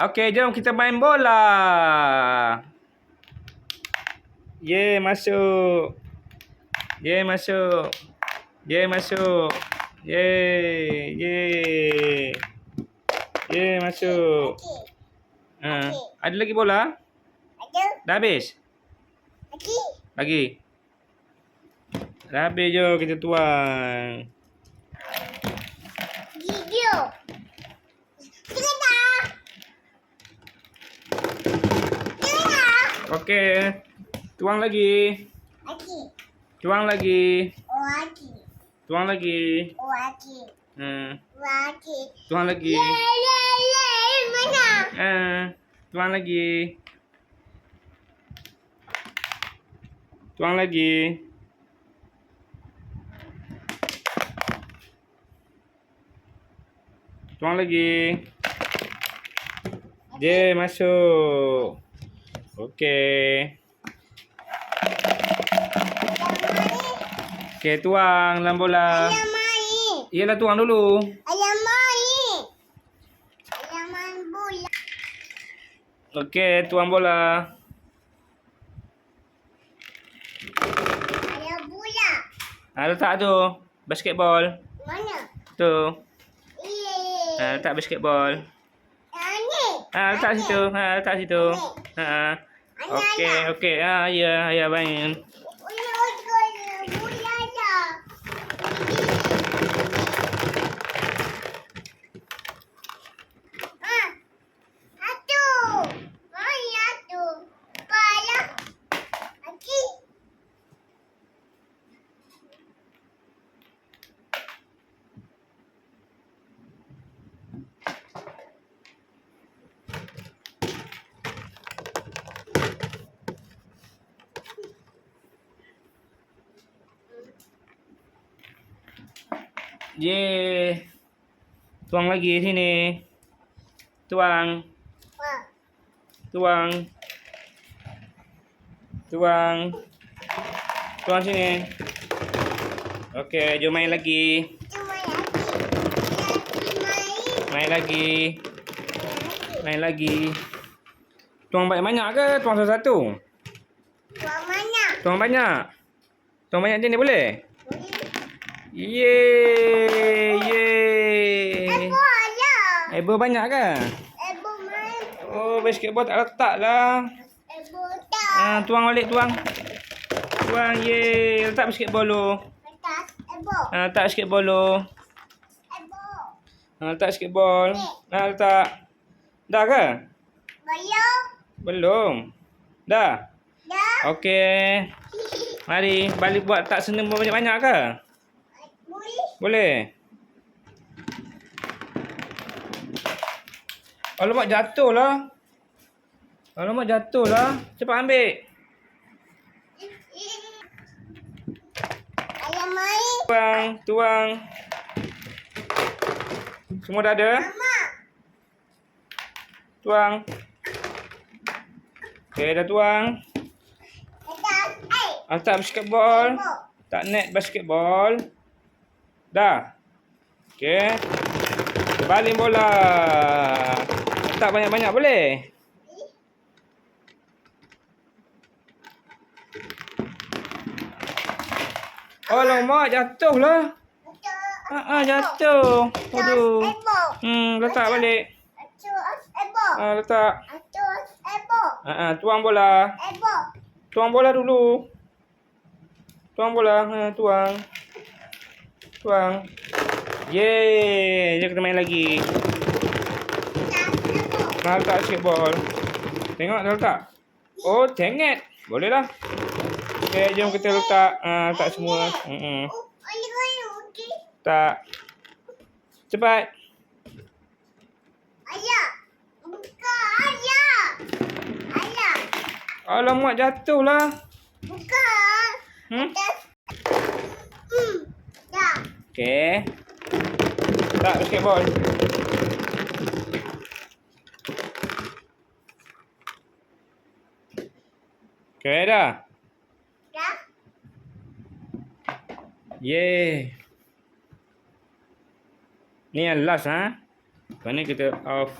Okey, jom kita main bola. Ye, masuk. Ye, masuk. Ye, masuk. Ye, ye. Ye, masuk. Okey. Ha. Okey. Ada lagi bola? Ada. Dah habis? Lagi. Lagi. Dah habis jom kita tuang. Video. Tengah dah. Tengah dah. Okey. Tuang lagi. Lagi. Tuang lagi. Lagi. Tuang lagi. Lagi. Ha. Lagi. Tuang lagi. Le, le, le. Mana? Ha. Tuang lagi. Tuang lagi. Tuang lagi. Dia masuk. Okey. Okey, tuang dalam bola. Ayam main. Iyalah tuang dulu. Ayam main. Ayam main bola. Okey, tuang bola. Ayam bola. Ha, letak tu. Basketball. Mana? Tu. Ha, letak basketball. Ah. Ha, letak situ. Ha, letak situ. Ha. Okey, okey. Ha, ya, ya main. Bola, bola, bola dah. Ah, satu. Mana satu? Kepala. Lagi. Ye. Tuang lagi sini. Tuang, tuang. Tuang. Tuang sini. Okey, jom main lagi. main. Lagi. Main lagi. Tuang banyak-banyak ke? Tuang satu-satu? Buat mana? Tuang banyak. Tuang banyak sini boleh? Yeay! Yeay! Ebo ada. Ebo banyak ke? Ebo main. Oh, basketball tak letak lah. Ebo tak. Ah, tuang balik, tuang. Tuang, yeay. Letak basketball lu. Atas. Ebo. Ah, letak basketball lu. Ebo. Ah, letak basketball. Ah, letak. Dah ke? Bayar. Belum. Dah? Dah. Okey. Mari, balik buat tak senang banyak-banyak ke? Boleh. Alamak, jatuh lah. Alamak, jatuh lah. Cepat ambil. Ayam main. Tuang, tuang. Semua dah ada? Mama. Tuang. Okey, dah tuang. Atas. Eh. Letak basketball. Tak net basketball. Dah. Okey. Balik bola. Letak banyak-banyak boleh? Oh, lama jatuh lah. Ah, ah jatuh. Aduh. Hmm, letak balik. Ah, letak. Ah, ah, tuang bola. Tuang bola dulu. Tuang bola. Ha, tuang. Tuang. Yeay. Jom kita main lagi. Nah, letak basketball. Tengok dah letak. Oh, tenget. Boleh lah. Okay, jom kita letak. Ah, letak semua. Kayu. Okey. Tak. Cepat. Ayah. Buka ayah. Ayah. Alamak, jatuh lah. Buka. Hmm? Atas. Okay. Tak basketball. Okay dah. Dah. Yeay. Ni yang last ha. Lepas ni kita off.